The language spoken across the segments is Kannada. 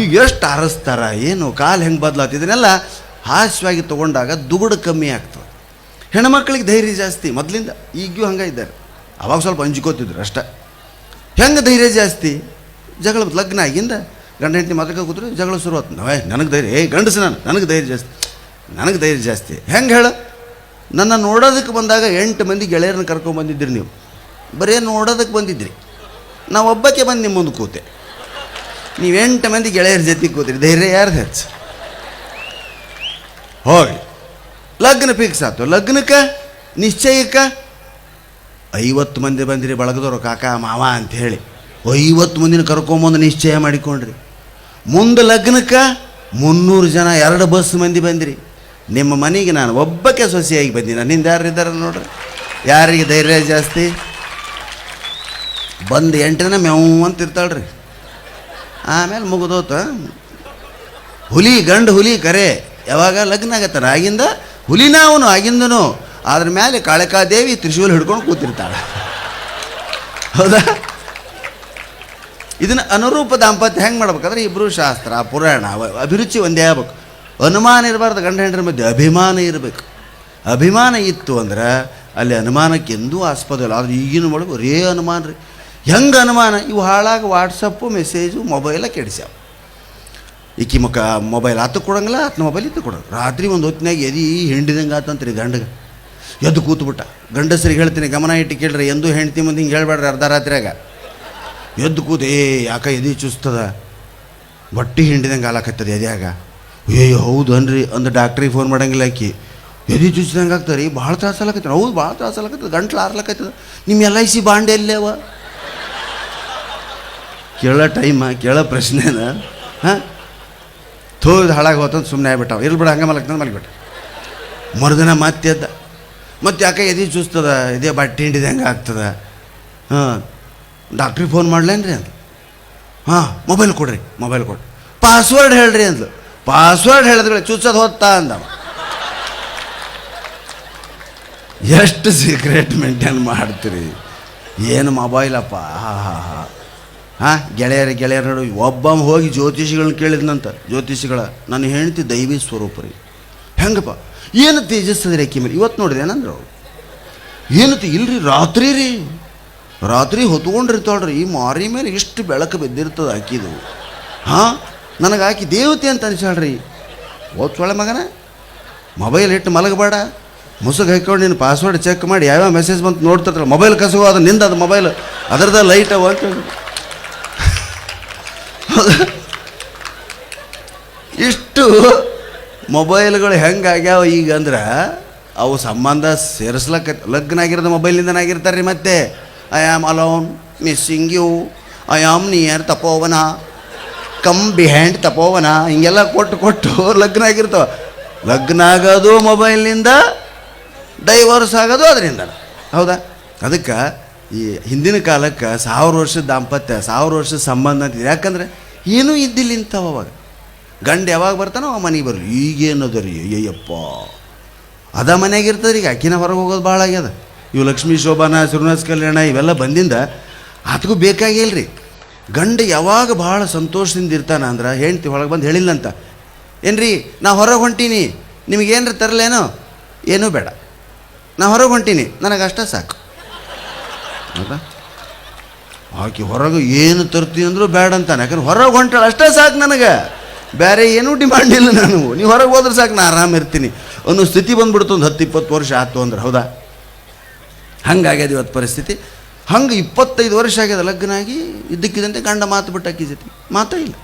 ಈಗ ಎಷ್ಟು ಆರಿಸ್ತಾರ ಏನು ಕಾಲು ಹೆಂಗೆ ಬದಲಾಗ್ತದೆ, ಇದನ್ನೆಲ್ಲ ಹಾಸ್ಯವಾಗಿ ತೊಗೊಂಡಾಗ ದುಗುಡು ಕಮ್ಮಿ ಆಗ್ತದೆ. ಹೆಣ್ಮಕ್ಳಿಗೆ ಧೈರ್ಯ ಜಾಸ್ತಿ, ಮೊದಲಿಂದ ಈಗ್ಯೂ ಹಂಗೆ ಇದ್ದಾರೆ. ಅವಾಗ ಸ್ವಲ್ಪ ಅಂಜ್ಕೋತಿದ್ರು ಅಷ್ಟೇ. ಹೆಂಗೆ ಧೈರ್ಯ ಜಾಸ್ತಿ? ಜಗಳ ಲಗ್ನ ಆಗಿಂದ ಗಂಡ ಹೆಂಡತಿ ಮಾತ್ರ ಕೂತ್ರು ಜಗಳ ಶುರು ಆಯ್ತು ನಾವೇ, ನನಗೆ ಧೈರ್ಯ, ಏ ಗಂಡಸ ನಾನು, ನನಗೆ ಧೈರ್ಯ ಜಾಸ್ತಿ, ನನಗೆ ಧೈರ್ಯ ಜಾಸ್ತಿ. ಹೆಂಗೆ ಹೇಳು? ನನ್ನ ನೋಡೋದಕ್ಕೆ ಬಂದಾಗ ಎಂಟು ಮಂದಿ ಗೆಳೆಯರನ್ನ ಕರ್ಕೊಂಡು ಬಂದಿದ್ರಿ ನೀವು. ಬರೀ ನೋಡೋದಕ್ಕೆ ಬಂದಿದ್ದಿರಿ. ನಾವು ಒಬ್ಬಕ್ಕೆ ಬಂದು ನಿಮ್ಮ ಮುಂದೆ ಕೂತೆ. ನೀವು ಎಂಟು ಮಂದಿ ಗೆಳೆಯರ ಜೊತೆ ಕೂತ್ರಿ, ಧೈರ್ಯ ಯಾರು ಹೆಚ್ಚು? ಹೋಗಿ ಲಗ್ನ ಫಿಕ್ಸ್ ಆಯ್ತು. ಲಗ್ನಕ್ಕೆ, ನಿಶ್ಚಯಕ್ಕೆ, ಐವತ್ತು ಮಂದಿ ಬಂದಿರಿ ಬಳಗದವರು ಕಾಕ ಮಾವ ಅಂತ ಹೇಳಿ. ಐವತ್ತು ಮಂದಿನ ಕರ್ಕೊಂಬಂದು ನಿಶ್ಚಯ ಮಾಡಿಕೊಂಡ್ರಿ. ಮುಂದೆ ಲಗ್ನಕ್ಕೆ ಮುನ್ನೂರು ಜನ, ಎರಡು ಬಸ್ ಮಂದಿ ಬಂದಿರಿ. ನಿಮ್ಮ ಮನೆಗೆ ನಾನು ಒಬ್ಬಕ್ಕೆ ಸೊಸೆಯಾಗಿ ಬಂದಿನಿ. ನನ್ನಿಂದ ಯಾರು ಇದ್ದಾರೆ ನೋಡ್ರಿ? ಯಾರಿಗೆ ಧೈರ್ಯ ಜಾಸ್ತಿ? ಬಂದು ಎಂಟನೇ ಮೆವು ಅಂತ ಇರ್ತಾಳ್ರಿ. ಆಮೇಲೆ ಮುಗಿದೋತ. ಹುಲಿ ಗಂಡು ಹುಲಿ ಕರೆ, ಯಾವಾಗ ಲಗ್ನ ಆಗತ್ತಾರ ಆಗಿಂದ ಹುಲಿನ ಅವನು ಆಗಿಂದನು. ಅದ್ರ ಮೇಲೆ ಕಾಳಿಕಾದೇವಿ ತ್ರಿಶೂಲ್ ಹಿಡ್ಕೊಂಡು ಕೂತಿರ್ತಾಳೆ. ಹೌದಾ? ಇದನ್ನ ಅನುರೂಪ ದಾಂಪತ್ಯ ಹೆಂಗೆ ಮಾಡ್ಬೇಕಂದ್ರೆ ಇಬ್ಬರು ಶಾಸ್ತ್ರ, ಪುರಾಣ, ಅಭಿರುಚಿ ಒಂದೇ ಆಗ್ಬೇಕು. ಅನುಮಾನ ಇರಬಾರ್ದು, ಗಂಡ ಹೆಂಡ್ರ ಮಧ್ಯೆ ಅಭಿಮಾನ ಇರಬೇಕು. ಅಭಿಮಾನ ಇತ್ತು ಅಂದ್ರೆ ಅಲ್ಲಿ ಅನುಮಾನಕ್ಕೆ ಎಂದೂ ಆಸ್ಪದ ಇಲ್ಲ. ಆದ್ರೆ ಈಗಿನ ಒಳಗೆ ರೇ ಅನುಮಾನ ರೀ. ಹೆಂಗೆ ಅನುಮಾನ? ಇವು ಹಾಳಾಗಿ ವಾಟ್ಸಪ್ಪು ಮೆಸೇಜು ಮೊಬೈಲ ಕೆಡಿಸ್ಯಾವ. ಈಕಿ ಮುಖ ಮೊಬೈಲ್ ಆತ ಕೊಡಂಗಿಲ್ಲ, ಆತನ ಮೊಬೈಲ್ ಇತ್ತು ಕೊಡೋದು ರಾತ್ರಿ ಒಂದು ಹೊತ್ತಿನಾಗ ಎದಿ ಹಿಂಡಿದಂಗೆ ಆತಂತ್ರಿ ಗಂಡಗೆ. ಎದ್ದು ಕೂತ್ಬಿಟ್ಟ. ಗಂಡಸರಿಗೆ ಹೇಳ್ತೀನಿ, ಗಮನ ಇಟ್ಟು ಕೇಳ್ರಿ, ಎಂದೂ ಹೆಂಡ್ತಿ ಮುಂದೆ ಹಿಂಗೆ ಹೇಳ್ಬೇಡ್ರಿ ಅರ್ಧ ರಾತ್ರಿಯಾಗ. ಎದ್ದು ಕೂತು, ಏ, ಯಾಕ ಎದಿ ಚುಸ್ತದ ಬಟ್ಟಿ ಹಿಂಡಿದಂಗೆ ಆಲಾಕತ್ತದ ಎದ್ಯಾಗ? ಏಯ್ ಹೌದು ಅನ್ರಿ, ಅಂದು ಡಾಕ್ಟ್ರಿಗೆ ಫೋನ್ ಮಾಡಂಗಿಲ್ಲ ಆಕಿ. ಎದಿ ಚುಚ್ಚಿದಂಗೆ ರೀ ಭಾಳ ತ್ರಾಸ ಹೌದು, ಭಾಳ ತ್ರಾಸ ಆಲಕತ್ತದ ಗಂಟ್ಲು ಆರ್ಲಕತ್ತದ. ನಿಮ್ಮ ಎಲ್ ಐ ಸಿ ಬಾಂಡೆ ಎಲ್ಲೇವ ಕೇಳೋ ಟೈಮ, ಕೇಳೋ ಪ್ರಶ್ನೆನ, ಹಾಂ? ತೋದು ಹಾಳಾಗಿ ಹೋತಂದು ಸುಮ್ಮನೆ ಆಗ್ಬಿಟ್ಟಾವ. ಇಲ್ಲಿ ಬಿಡ, ಹಂಗೆ ಮಲಗ್ತಂದು ಮಲಗಿಬಿಟ್ಟ. ಮರುದಿನ ಮತ್ತೆ ಎದ್ದ. ಮತ್ತೆ ಯಾಕೆ ಎದೆ ಚೂಸ್ತದ? ಎದೆ ಬಟ್ಟೆ ಹಿಂಡಿದಂಗೆ ಆಗ್ತದ? ಹಾಂ? ಡಾಕ್ಟ್ರಿಗೆ ಫೋನ್ ಮಾಡ್ಲೇನ್ರಿ ಅಂತ ಹಾಂ, ಮೊಬೈಲ್ ಕೊಡ್ರಿ ಮೊಬೈಲ್ ಕೊಡ್ರಿ ಪಾಸ್ವರ್ಡ್ ಹೇಳ್ರಿ ಅಂದ್ಲು. ಪಾಸ್ವರ್ಡ್ ಹೇಳಿದ್ರೆ ಚೂಚೋದು ಹೋಗ್ತಾ ಅಂದವ. ಎಷ್ಟು ಸೀಕ್ರೆಟ್ ಮೇಂಟೈನ್ ಮಾಡ್ತೀರಿ? ಏನು ಮೊಬೈಲಪ್ಪ? ಹಾ ಹಾ ಹಾ. ಹಾಂ, ಗೆಳೆಯರ ಗೆಳೆಯರ ನಡುವೆ ಒಬ್ಬ ಹೋಗಿ ಜ್ಯೋತಿಷಿಗಳನ್ನ ಕೇಳಿದ್ನಂತ ಜ್ಯೋತಿಷಿಗಳ, ನನ್ನ ಹೆಂಡತಿ ದೈವಿ ಸ್ವರೂಪ ರೀ ಹೆಂಗಪ್ಪ? ಏನು ತೇಜಸ್ಸದ ರೇಖೆ ಮೇಲೆ ಇವತ್ತು ನೋಡಿದೆ ಏನಂದ್ರೆ ಅವ್ರು. ಏನು ಇಲ್ರಿ, ರಾತ್ರಿ ರೀ. ರಾತ್ರಿ ಹೊತ್ಕೊಂಡಿರ್ತಾಳ್ರಿ ಈ ಮಾರಿ ಮೇಲೆ ಇಷ್ಟು ಬೆಳಕು ಬಿದ್ದಿರ್ತದೆ ಆಕಿದು ಹಾಂ, ನನಗೆ ಆಕಿ ದೇವತೆ ಅಂತ ಅನ್ಸಾಳ್ರಿ ಓದ್ಸೊಳೆ ಮಗನ. ಮೊಬೈಲ್ ಇಟ್ಟು ಮಲಗಬೇಡ. ಮುಸುಗ್ ಹಾಕೊಂಡು ನೀನು ಪಾಸ್ವರ್ಡ್ ಚೆಕ್ ಮಾಡಿ ಯಾವ್ಯಾವ ಮೆಸೇಜ್ ಬಂತು ನೋಡ್ತಿರ್ತಾಳೆ ಮೊಬೈಲ್ ಕಸಗೋ ಅದು ನಿಂದ ಅದು ಮೊಬೈಲ್. ಅದರದ ಲೈಟ್ ಅಂತ? ಇಷ್ಟು ಮೊಬೈಲ್ಗಳು ಹೆಂಗಾಗ್ಯಾವ ಈಗ ಅಂದ್ರೆ ಅವು ಸಂಬಂಧ ಸೇರಿಸ್ಲಕ್ಕ ಲಗ್ನ ಆಗಿರೋದು ಮೊಬೈಲ್ನಿಂದನೇ ಆಗಿರ್ತಾರೆ ರೀ ಮತ್ತೆ. I am alone missing you I am near Tapovana come behind Tapovana ಹಿಂಗೆಲ್ಲ ಕೊಟ್ಟು ಕೊಟ್ಟು ಲಗ್ನ ಆಗಿರ್ತಾವ ಲಗ್ನ ಆಗೋದು ಮೊಬೈಲ್ನಿಂದ ಡೈವರ್ಸ್ ಆಗೋದು ಅದರಿಂದ ಹೌದಾ? ಅದಕ್ಕೆ ಈ ಹಿಂದಿನ ಕಾಲಕ್ಕೆ ಸಾವಿರ ವರ್ಷದ ದಾಂಪತ್ಯ, ಸಾವಿರ ವರ್ಷದ ಸಂಬಂಧ ಅಂತಿದೆ ಯಾಕಂದ್ರೆ ಏನೂ ಇದ್ದಿಲ್ಲ ಇಂಥವು ಅವಾಗ. ಗಂಡ ಯಾವಾಗ ಬರ್ತಾನೋ ಆ ಮನೆಗೆ ಬರಲಿ. ಈಗೇನದ ರೀ ಅಯ್ಯಪ್ಪ ಅದ ಮನೆಯಾಗ ಇರ್ತದೆ. ಈಗ ಅಕ್ಕಿನ ಹೊರಗೆ ಹೋಗೋದು ಭಾಳ ಆಗ್ಯದ. ಇವು ಲಕ್ಷ್ಮೀ ಶೋಭಾನ ಶ್ರೀನಿವಾಸ ಕಲ್ಯಾಣ ಇವೆಲ್ಲ ಬಂದಿಂದ ಅದಕ್ಕೂ ಬೇಕಾಗಿಲ್ಲ ರೀ ಗಂಡ ಯಾವಾಗ ಭಾಳ ಸಂತೋಷದಿಂದ ಇರ್ತಾನ ಅಂದ್ರೆ ಹೆಂಡ್ತಿ ಒಳಗೆ ಬಂದು ಹೇಳಿಲ್ಲಂತ. ಏನ್ರಿ, ನಾ ಹೊರಗೆ ಹೊಂಟೀನಿ. ನಿಮಗೇನ್ರ ತರಲೇನೋ? ಏನೂ ಬೇಡ. ನಾ ಹೊರಗೆ ಹೊಂಟೀನಿ. ನನಗೆ ಅಷ್ಟೇ ಸಾಕು. ಹೌದಾ? ಆಕೆ ಹೊರಗೆ ಏನು ತರ್ತೀನಿ ಅಂದರೂ ಬೇಡ ಅಂತಾನೆ. ಯಾಕಂದ್ರೆ ಹೊರಗೆ ಹೊಂಟಾಳೆ ಅಷ್ಟೇ ಸಾಕು ನನಗೆ. ಬೇರೆ ಏನೂ ಡಿಮಾಂಡ್ ಇಲ್ಲ ನಾನು. ನೀವು ಹೊರಗೆ ಹೋದ್ರೆ ಸಾಕು ನಾನು ಆರಾಮ ಇರ್ತೀನಿ. ಅನ್ನೋ ಸ್ಥಿತಿ ಬಂದ್ಬಿಡ್ತು, ಒಂದು ಹತ್ತು, ಇಪ್ಪತ್ತು ವರ್ಷ ಆಯ್ತು ಅಂದ್ರೆ, ಹೌದಾ? ಹಂಗಾಗ್ಯದ ಇವತ್ತು ಪರಿಸ್ಥಿತಿ. ಹಂಗೆ ಇಪ್ಪತ್ತೈದು ವರ್ಷ ಆಗ್ಯದ ಲಗ್ನ ಆಗಿ ಇದ್ದಕ್ಕಿದ್ದಂತೆ ಗಂಡ ಮಾತು ಬಿಟ್ಟು ಹಾಕಿ ಜೊತೆ. ಮಾತೇ ಇಲ್ಲ.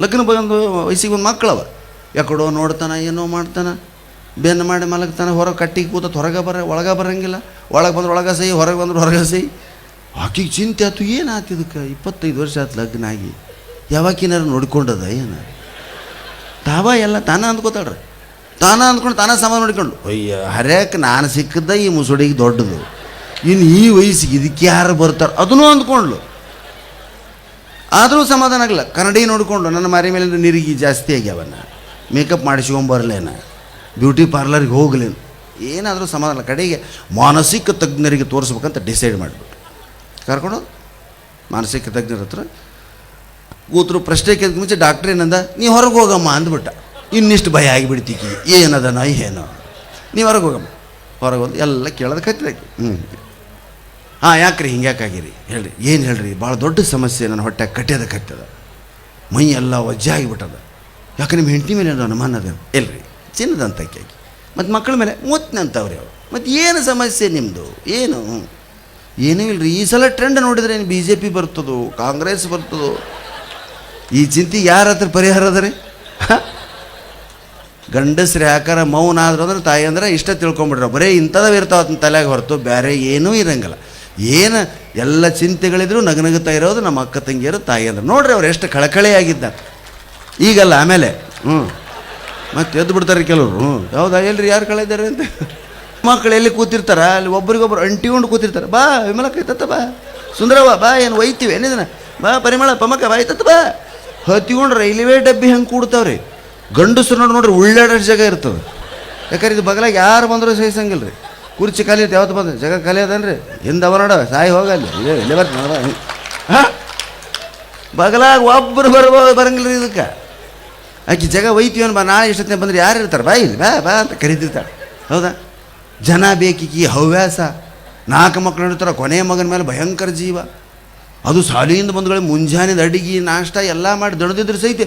ಲಗ್ನ ಬಂದು ವಯಸ್ಸಿಗೆ ಒಂದು ಮಕ್ಕಳವ. ಯಾಕಡೋ ನೋಡ್ತಾನ, ಏನೋ ಮಾಡ್ತಾನ. ಬೆನ್ನು ಮಾಡಿ ಮಲಗ್ತಾನೆ, ಹೊರಗೆ ಕಟ್ಟಿಗೆ ಕೂತ ಹೊರಗೆ ಬರ, ಒಳಗೆ ಬರೋಂಗಿಲ್ಲ. ಒಳಗೆ ಬಂದ್ರೆ ಒಳಗೆ ಸೈ, ಹೊರಗೆ ಬಂದ್ರೆ ಹೊರಗೆ ಸೈ. ಆಕಿಗೆ ಚಿಂತೆ ಆಯ್ತು ಏನು ಆತು ಇದಕ್ಕೆ? ಇಪ್ಪತ್ತೈದು ವರ್ಷ ಆಯ್ತು ಲಗ್ನ ಆಗಿ. ಯಾವಾಕಿನಾರು ನೋಡ್ಕೊಂಡದ, ಏನು? ತಾವ ಎಲ್ಲ ತಾನ ಅಂದ್ಕೋತಾಳ್ರಿ? ತಾನ ಅಂದ್ಕೊಂಡು ತಾನ ಸಮಾನ ನೋಡ್ಕೊಂಡು ಅಯ್ಯ, ಹರ್ಯಾಕೆ ನಾನು ಸಿಕ್ಕದ ಈ ಮುಸುಡಿಗೆ ದೊಡ್ಡದು. ಇನ್ನು ಈ ವಯಸ್ಸಿಗೆ ಇದಕ್ಕೆ ಯಾರು ಬರ್ತಾರೆ? ಅದನ್ನೂ ಅಂದ್ಕೊಂಡ್ಲು ಆದರೂ ಸಮಾಧಾನ ಆಗಲ್ಲ ಕನ್ನಡಿ ನೋಡಿಕೊಂಡು, ನನ್ನ ಮಾರಿ ಮೇಲೆ ನಿರಿಗಿ ಜಾಸ್ತಿ ಆಗ್ಯಾವನ. Makeup ಮಾಡಿಸ್ಕೊಂಬರ್ಲೇನ beauty ಪಾರ್ಲರ್ಗೆ ಹೋಗ್ಲೇನು. ಏನಾದರೂ ಸಮಾಧಾನ ಕಡೆಗೆ ಮಾನಸಿಕ ತಜ್ಞರಿಗೆ ತೋರಿಸ್ಬೇಕಂತ ಡಿಸೈಡ್ ಮಾಡಿಬಿಟ್ಟು ಕರ್ಕೊಂಡು ಮಾನಸಿಕ ತಜ್ಞರ ಹತ್ರ. ಕೂತರು ಪ್ರಶ್ನೆ ಕೇಳಿದ ಮುಂಚೆ ಡಾಕ್ಟ್ರ್ ಏನಂದ ನೀ ಹೊರಗೆ ಹೋಗಮ್ಮ ಅಂದ್ಬಿಟ್ಟ. ಇನ್ನಿಷ್ಟು ಭಯ ಆಗಿಬಿಡ್ತೀಕಿ. ಏನದನ, ಏನೋ? ನೀ ಹೊರಗೆ ಹೋಗಮ್ಮ. ಹೊರಗೆ ಹೋದ ಎಲ್ಲ ಕೇಳೋದು ಕತ್ತಿದಾಕಿ ಹ್ಞೂ ಹಾಂ, ಯಾಕ್ರಿ ಹಿಂಗ್ಯಾಕಾಗಿರಿ ಹೇಳ್ರಿ. ಏನು ಹೇಳ್ರಿ? ಭಾಳ ದೊಡ್ಡ ಸಮಸ್ಯೆ ನನ್ನ ಹೊಟ್ಟೆ ಕಟ್ಟ್ಯದ ಕಟ್ಟದ ಮೈ ಎಲ್ಲ ಒಜ್ಜೆ ಆಗಿಬಿಟ್ಟದ. ಯಾಕೆ ನಿಮ್ಮ ಹೆಂಡತಿ ಮೇಲೆ ಅನುಮಾನ ಅದ ಇಲ್ರಿ ಚಿನ್ನದಂತ ಕೇಳಿ ಮತ್ತು ಮಕ್ಕಳ ಮೇಲೆ, ಮೂತ್ನಂತವ್ರಿ ಅವರು. ಮತ್ತು ಏನು ಸಮಸ್ಯೆ ನಿಮ್ಮದು ಏನು? ಏನೂ ಇಲ್ಲರಿ ಈ ಸಲ ಟ್ರೆಂಡ್ ನೋಡಿದ್ರೆ ಏನು ಬಿ ಜೆ ಪಿ ಬರ್ತದೋ, ಕಾಂಗ್ರೆಸ್ ಬರ್ತದೋ, ಈ ಚಿಂತೆ ಯಾರ ಹತ್ರ ಪರಿಹಾರ ಅದ ರೀ ಗಂಡಸ್ರಿ ಯಾಕಾರ ಮೌನ ಆದ್ರು ಅಂದ್ರೆ ತಾಯಿ ಅಂದ್ರೆ ಇಷ್ಟ ತಿಳ್ಕೊಂಬಿಡ್ರ ಬರೇ ಇಂಥದವ ಇರ್ತಾವ ಅದನ್ನ ತಲೆಗೆ ಹೊರತು ಬೇರೆ ಏನೂ ಇರಂಗಿಲ್ಲ. ಏನು ಎಲ್ಲ ಚಿಂತೆಗಳಿದ್ರು ನಗನಗುತ್ತಾ ಇರೋದು ನಮ್ಮ ಅಕ್ಕ ತಂಗಿಯರು, ತಾಯಿ ಅಂದ್ರೆ. ನೋಡ್ರಿ ಅವ್ರು ಎಷ್ಟು ಕಳಕಳಿಯಾಗಿದ್ದಾರೆ ಈಗಲ್ಲ ಆಮೇಲೆ ಹ್ಞೂ ಮತ್ತೆ ಎದ್ದು ಬಿಡ್ತಾರೆ ಕೆಲವರು. ಹ್ಞೂ ಹೌದಾ? ಎಲ್ರಿ ಯಾರು ಕಳೆದಾರೆ ಅಂತ? ಮಕ್ಕಳು ಎಲ್ಲಿ ಕೂತಿರ್ತಾರ, ಅಲ್ಲಿ ಒಬ್ರಿಗೊಬ್ರು ಅಂಟಿಕೊಂಡು ಕೂತಿರ್ತಾರೆ. ಬಾ, ವಿಮಲಕ್ಕ ಐತತ್ತ ಬಾ. ಸುಂದರವ್ವ, ಬಾ, ಏನು ಒಯ್ತೀವಿ ಏನಿದನ ಬಾ, ಪರಿಮಳ, ಪಮಕ, ಬಾ ಐತತ್ತ ಬಾ. ಹತ್ತಿಕೊಂಡು ರೈಲ್ವೆ ಡಬ್ಬಿ ಹೆಂಗೆ ಕೂಡ್ತಾವ್ರಿ. ಗಂಡಸರು ನೋಡಿ ನೋಡ್ರಿ ಉಳ್ಳಾಡೋ ಜಾಗ ಇರ್ತವೆ ಯಾಕಂದ್ರೆ ಇದು ಬಗಲಾಗ ಯಾರು ಬಂದರೂ ಸಹಿಸಂಗಿಲ್ಲ ರೀ ಕುರ್ಚಿ ಖಾಲಿ ಐತೆ ಯಾವತ್ತು ಬಂದ ಜಾಗ ಖಾಲಿ ಅದನ್ರಿ? ಹಿಂದವ ನೋಡ, ಸಾಯಿ ಹೋಗಲ್ಲ ಇಲ್ಲೇ ಇಲ್ಲೇ ಬರ್ತೀನಿ ಹಾಂ? ಬಗಲಾಗ ಒಬ್ಬರು ಬರ್ಬೋದು ಬರಂಗಿಲ್ಲ ರೀ ಇದಕ್ಕೆ. ಆಕೆ ಜಾಗ ಒಯ್ತೀವಿ ಬಾ ನಾಳೆ ಇಷ್ಟೊತ್ತಿನ ಬಂದ್ರೆ ಯಾರು ಇರ್ತಾರೆ? ಬಾ ಇಲ್ಲಿ, ಬಾ ಬಾ ಅಂತ ಕರೀತಿರ್ತಾಳೆ. ಹೌದಾ? ಜನ ಬೇಕಿಕಿ ಹವ್ಯಾಸ. ನಾಲ್ಕು ಮಕ್ಕಳು ಇರ್ತಾರೆ ಕೊನೆಯ ಮಗನ ಮೇಲೆ ಭಯಂಕರ ಜೀವ. ಅದು ಶಾಲೆಯಿಂದ ಬಂದುಗಳು ಮುಂಜಾನೆ ಅಡಿಗೆ ನಾಷ್ಟ ಎಲ್ಲ ಮಾಡಿ ದೊಡ್ಡದಿದ್ರೆ ಸಹಿತ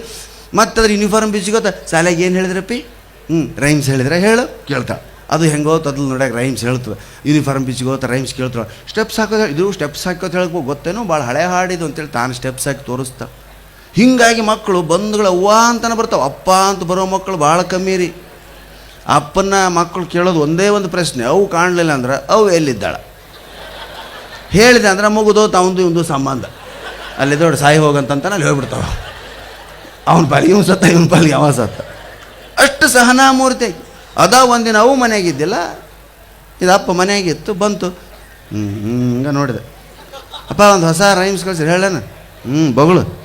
ಮತ್ತೆ ಅದ್ರ ಯೂನಿಫಾರ್ಮ್ ಬಿಚ್ಚಿಗೋತ ಶಾಲೆಗೆ ಏನು ಹೇಳಿದ್ರಪ್ಪಿ? ಹ್ಞೂ ರೈಮ್ಸ್ ಹೇಳಿದ್ರೆ? ಹೇಳು. ಕೇಳ್ತಾಳೆ ಅದು ಹೆಂಗೋ ತದ್ಲು ನೋಡ್ಯಾಗ ರೈಮ್ಸ್ ಹೇಳ್ತದೆ ಯೂನಿಫಾರ್ಮ್ ಬಿಚ್ಚಿಗೋತ ರೈಮ್ಸ್ ಕೇಳ್ತಾಳೆ ಸ್ಟೆಪ್ಸ್ ಹಾಕೋದು ಇದು ಸ್ಟೆಪ್ಸ್ ಹಾಕೋದು ಹೇಳ್ಬೋದು ಗೊತ್ತೇನೋ? ಭಾಳ ಹಳೆ ಹಾಡಿದು ಅಂತೇಳಿ ತಾನು ಸ್ಟೆಪ್ಸ್ ಹಾಕಿ ತೋರಿಸ್ತಾ. ಹೀಗಾಗಿ ಮಕ್ಕಳು ಬಂಧುಗಳು ಅವ್ವ ಅಂತಲೇ ಬರ್ತಾವೆ. ಅಪ್ಪ ಅಂತ ಬರೋ ಮಕ್ಕಳು ಭಾಳ ಕಮ್ಮಿ ರೀ. ಅಪ್ಪನ ಮಕ್ಕಳು ಕೇಳೋದು ಒಂದೇ ಒಂದು ಪ್ರಶ್ನೆ, ಅವು ಕಾಣಲಿಲ್ಲ ಅಂದ್ರೆ ಅವು ಎಲ್ಲಿದ್ದಾಳೆ? ಹೇಳಿದೆ ಅಂದ್ರೆ ಮುಗಿದು ಅವನದು ಒಂದು ಸಂಬಂಧ. ಅಲ್ಲಿ ದೊಡ್ಡ ಸಾಯಿ ಹೋಗಂತಂತಾನೆ ಅಲ್ಲಿ ಹೋಗ್ಬಿಡ್ತಾವ. ಅವನ ಪಾಲಿಗೆ ಇವನು ಸತ್ತ, ಇವನ ಪಾಲಿಗೆ ಅವ ಸತ್ತ. ಅಷ್ಟು ಸಹನಾಮೂರ್ತಿ. ಅದ ಒಂದಿನ ಅವು ಮನೆಯಾಗಿದ್ದಿಲ್ಲ ಇದು ಅಪ್ಪ ಮನೆಯಾಗಿತ್ತು ಬಂತು. ಹ್ಞೂ ಹಿಂಗೆ ನೋಡಿದೆ. ಅಪ್ಪ, ಒಂದು ಹೊಸ ರೈಮ್ಸ್ ಕಳ್ಸಿ ಹೇಳೇನ ಹ್ಞೂ ಬಗಳು.